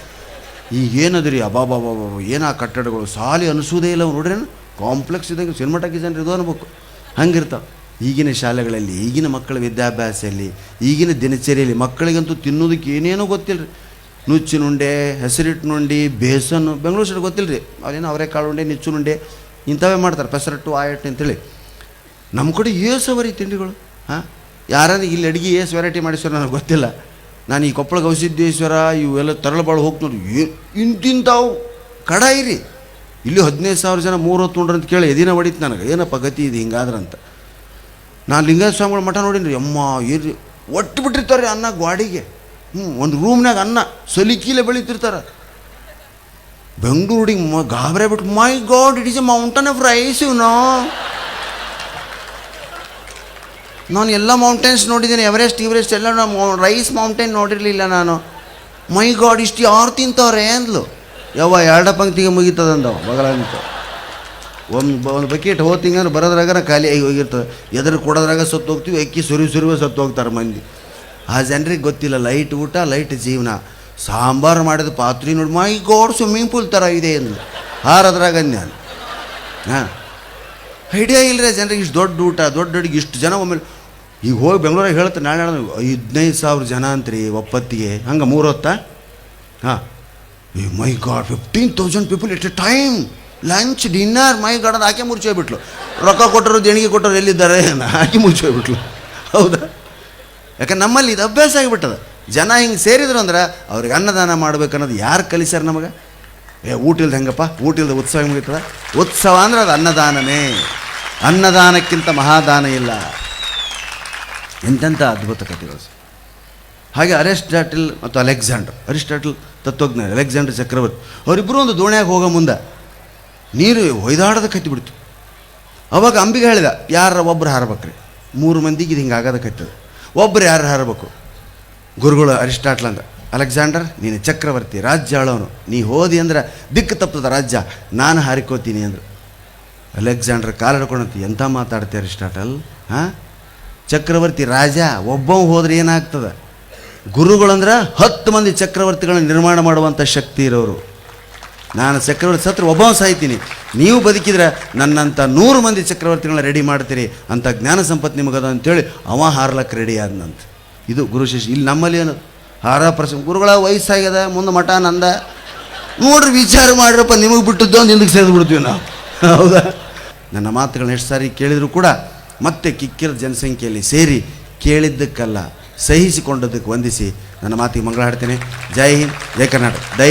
ಈಗ ಏನದ್ರಿ? ಅಬಾಬಾಬಾ ಏನು ಆ ಕಟ್ಟಡಗಳು? ಸಾಲಿ ಅನಿಸೋದೇ ಇಲ್ಲ ನೋಡ್ರೇನು? ಕಾಂಪ್ಲೆಕ್ಸ್ ಇದ್ದಂಗೆ ಸಿನಿಮಾ ಜನರು ಇದು ಅನ್ಬೇಕು. ಹಂಗಿರ್ತಾವೆ. ಈಗಿನ ಶಾಲೆಗಳಲ್ಲಿ, ಈಗಿನ ಮಕ್ಕಳ ವಿದ್ಯಾಭ್ಯಾಸದಲ್ಲಿ, ಈಗಿನ ದಿನಚರಿಯಲ್ಲಿ ಮಕ್ಕಳಿಗಂತೂ ತಿನ್ನೋದಕ್ಕೆ ಏನೇನೋ ಗೊತ್ತಿಲ್ಲ ರೀ ನುಚ್ಚಿನುಂಡೆ ಹೆಸರಿಟ್ಟಿನುಂಡಿ ಬೇಸನ್ನು, ಬೆಂಗಳೂರು ಸೈಡ್ ಗೊತ್ತಿಲ್ಲ ರೀ ಅವೇನೋ ಅವರೇ ಉಂಡೆ ನುಚ್ಚಿನುಂಡೆ ಇಂಥವೇ ಮಾಡ್ತಾರೆ. ಪೆಸರಟ್ಟು, ಆಯಟ್ಟು ಅಂತೇಳಿ. ನಮ್ಮ ಕಡೆ ಏಸವರಿ ತಿಂಡಿಗಳು? ಹಾಂ? ಯಾರಾದ್ರೂ ಇಲ್ಲಿ ಅಡುಗೆ ಏಸ್ ವೆರೈಟಿ ಮಾಡಿಸ್ಯಾರ ನನಗೆ ಗೊತ್ತಿಲ್ಲ. ನಾನು ಈ ಕೊಪ್ಪಳ ಗವಿಸಿದ್ದೇಶ್ವರ, ಇವೆಲ್ಲ ತರಳಬಾಳು ಹೋಗಿ ನೋಡಿ ಏ, ಇಂತಿಂತಾವು ಕಡಾಯಿ ರೀ. ಇಲ್ಲಿ ಹದಿನೈದು ಸಾವಿರ ಜನ ಮೂರು ಹೊತ್ತು ಅಂತ ಕೇಳಿ ಎದಿನ ಹೊಡಿತು ನನಗೆ. ಏನಪ್ಪ ಗತಿ ಇದು ಹಿಂಗಾದ್ರಂತ ನಾನು ಲಿಂಗ ಸ್ವಾಮಿಗಳ ಮಠ ನೋಡೀನಿ ರೀ ಅಮ್ಮ ಏರಿ ಒಟ್ಟು ಬಿಟ್ಟಿರ್ತಾರೆ ಅನ್ನ ಗ್ವಾಡಿಗೆ. ಹ್ಞೂ ಒಂದು ರೂಮ್ನಾಗ ಅನ್ನ ಸಲಿಕೀಲೆ ಬೆಳಿತಿರ್ತಾರೆ. ಬೆಂಗಳೂರಿಗೆ ಮ, ಗಾಬರಿ ಬಿಟ್ಟು my god it is a mountain of rice no ನಾನು ಎಲ್ಲ ಮೌಂಟೇನ್ಸ್ ನೋಡಿದ್ದೀನಿ ಎವರೆಸ್ಟ್ ಇವರೆಸ್ಟ್ ಎಲ್ಲ ನಾನು ರೈಸ್ ಮೌಂಟೇನ್ ನೋಡಿರಲಿಲ್ಲ ನಾನು. ಮೈ ಗಾಡ್ ಇಷ್ಟು ಯಾರು ತಿಂತವ್ರೆ ಅಂದ್ಲು. ಯವ್ವ, ಎರಡ ಪಂಕ್ತಿಗೆ ಮುಗೀತದಂದವ ಬಗಲ ಅಂತ ಒಂದು ಒಂದು ಬಕೆಟ್ ಹೋತಿಂಗಂದ್ರೆ ಬರೋದ್ರಾಗ ಖಾಲಿ ಆಗಿ ಹೋಗಿರ್ತದೆ. ಎದುರು ಕೊಡೋದ್ರಾಗ ಸತ್ತು ಹೋಗ್ತೀವಿ, ಅಕ್ಕಿ ಸುರಿ ಸುರಿವೆ ಸತ್ತು ಹೋಗ್ತಾರೆ ಮಂದಿ. ಆ ಜನರಿಗೆ ಗೊತ್ತಿಲ್ಲ ಲೈಟ್ ಊಟ ಲೈಟ್ ಜೀವನ. ಸಾಂಬಾರು ಮಾಡಿದ ಪಾತ್ರೆ ನೋಡಿ ಮೈ ಗಾಡ್ ಸ್ವಿಮ್ಮಿಂಗ್ ಪೂಲ್ ಥರ ಇದೆ ಅಂದ್ಲು. ಹಾರದ್ರಾಗ ಹಾಂ. ಐಡಿಯಾ ಇಲ್ಲರೆ ಜನರಿಗೆ, ಇಷ್ಟು ದೊಡ್ಡ ಊಟ, ದೊಡ್ಡ ಅಡುಗೆ, ಇಷ್ಟು ಜನ ಒಮ್ಮೆ ಈಗ ಹೋಗಿ ಬೆಂಗಳೂರಾಗ ಹೇಳ್ತಾರೆ ನಾಳೆ ಹದಿನೈದು ಸಾವಿರ ಜನ ಅಂತ್ರಿ ಒಪ್ಪತ್ತಿಗೆ. ಹಂಗೆ ಮೂರು ಹೊತ್ತಾ? ಹಾಂ. My god fifteen thousand people eat a time lunch dinner my god ಅದು ಆಕೆ ಮುರ್ಚೋಗ್ಬಿಟ್ಲು ರೊಕ್ಕ ಕೊಟ್ಟರು, ದೇಣಿಗೆ ಕೊಟ್ಟರು ಎಲ್ಲಿದ್ದಾರೆ ಆಕೆ ಮುರ್ಚೋಗ್ಬಿಟ್ಲು ಹೌದಾ? ಯಾಕಂದ್ರೆ ನಮ್ಮಲ್ಲಿ ಇದು ಅಭ್ಯಾಸ ಆಗಿಬಿಟ್ಟದ. ಜನ ಹಿಂಗೆ ಸೇರಿದ್ರು ಅಂದ್ರೆ ಅವ್ರಿಗೆ ಅನ್ನದಾನ ಮಾಡ್ಬೇಕನ್ನೋದು ಯಾರು ಕಲಿಸ್ಯಾರ ನಮಗೆ? ಏ, ಊಟ ಇಲ್ದ ಹೆಂಗಪ್ಪ? ಊಟ ಇಲ್ದ ಉತ್ಸವ ಹೆಂಗೆ ಮುಗಿತದ? ಉತ್ಸವ ಅಂದ್ರೆ ಅದು ಅನ್ನದಾನನೇ. ಅನ್ನದಾನಕ್ಕಿಂತ ಮಹಾದಾನ ಇಲ್ಲ. ಎಂತೆಂಥ ಅದ್ಭುತ ಕಥೆಗಳು ಸರ್. ಹಾಗೆ ಅರಿಸ್ಟಾಟಲ್ ಮತ್ತು ಅಲೆಕ್ಸಾಂಡರ್, ಅರಿಸ್ಟಾಟಲ್ ತತ್ವಜ್ಞ ಅಲೆಕ್ಸಾಂಡರ್ ಚಕ್ರವರ್ತಿ ಅವರಿಬ್ಬರು ಒಂದು ದೋಣ್ಯಾಗ ಹೋಗೋ ಮುಂದೆ ನೀರು ಹೊಯ್ದಾಡದ ಕತ್ತಿ ಬಿಡ್ತು. ಅವಾಗ ಅಂಬಿಗೆ ಹೇಳಿದ ಯಾರ ಒಬ್ಬರು ಹಾರಬೇಕ್ರಿ? ಮೂರು ಮಂದಿಗೆ ಇದು ಹಿಂಗೆ ಆಗೋದ ಕತ್ತದ ಒಬ್ಬರು ಯಾರು ಹಾರಬೇಕು? ಗುರುಗಳು ಅರಿಸ್ಟಾಟ್ಲ್ ಅಂದ, ಅಲೆಕ್ಸಾಂಡರ್, ನೀನು ಚಕ್ರವರ್ತಿ ರಾಜ್ಯ ಆಳವನು ನೀ ಹೋದಿ ಅಂದ್ರೆ ದಿಕ್ಕು ತಪ್ಪದ ರಾಜ್ಯ, ನಾನು ಹಾರಿಕೋತೀನಿ ಅಂದರು. ಅಲೆಕ್ಸಾಂಡರ್ ಕಾಲು ಹಿಡ್ಕೊಂಡಂತ, ಎಂಥ ಮಾತಾಡ್ತೀಯ ಅರಿಸ್ಟಾಟಲ್? ಹಾಂ? ಚಕ್ರವರ್ತಿ ರಾಜ ಒಬ್ಬ ಹೋದ್ರೆ ಏನಾಗ್ತದೆ? ಗುರುಗಳಂದ್ರೆ ಹತ್ತು ಮಂದಿ ಚಕ್ರವರ್ತಿಗಳನ್ನು ನಿರ್ಮಾಣ ಮಾಡುವಂಥ ಶಕ್ತಿ ಇರೋರು. ನಾನು ಚಕ್ರವರ್ತಿ ಸತ್ರ ಒಬ್ಬ ಸಾಯ್ತೀನಿ. ನೀವು ಬದುಕಿದ್ರೆ ನನ್ನಂಥ ನೂರು ಮಂದಿ ಚಕ್ರವರ್ತಿಗಳನ್ನ ರೆಡಿ ಮಾಡ್ತೀರಿ ಅಂತ ಜ್ಞಾನ ಸಂಪತ್ತು ನಿಮಗದ ಅಂತೇಳಿ ಅವ ಹಾರ್ಲಕ್ಕೆ ರೆಡಿ ಆದಂತ ಇದು ಗುರು ಶಿಷ್ಯ, ಇಲ್ಲಿ ನಮ್ಮಲ್ಲಿ ಏನು? ಹಾರ ಪ್ರಸ, ಗುರುಗಳ ವಯಸ್ಸಾಗ್ಯದ, ಮುಂದೆ ಮಠ ನಂದ. ನೋಡ್ರಿ ವಿಚಾರ ಮಾಡ್ರಪ್ಪ, ನಿಮಗೆ ಬಿಟ್ಟಿದ್ದು ಅಂತ ಹಿಂದಕ್ಕೆ ಸೇರಿದ್ಬಿಡ್ತೀವಿ ನಾವು. ಹೌದಾ? ನನ್ನ ಮಾತುಗಳನ್ನ ಎಷ್ಟು ಸಾರಿ ಕೇಳಿದರೂ ಕೂಡ ಮತ್ತೆ ಕಿಕ್ಕಿರ ಜನಸಂಖ್ಯೆಯಲ್ಲಿ ಸೇರಿ ಕೇಳಿದ್ದಕ್ಕಲ್ಲ, ಸಹಿಸಿಕೊಂಡದ್ದಕ್ಕೆ ವಂದಿಸಿ. ನನ್ನ ಮಾತಿಗೆ ಮಂಗಳ ಹಾಡ್ತೇನೆ ಜೈ ಹಿಂದ್, ಜೈ ಕರ್ನಾಟಕ.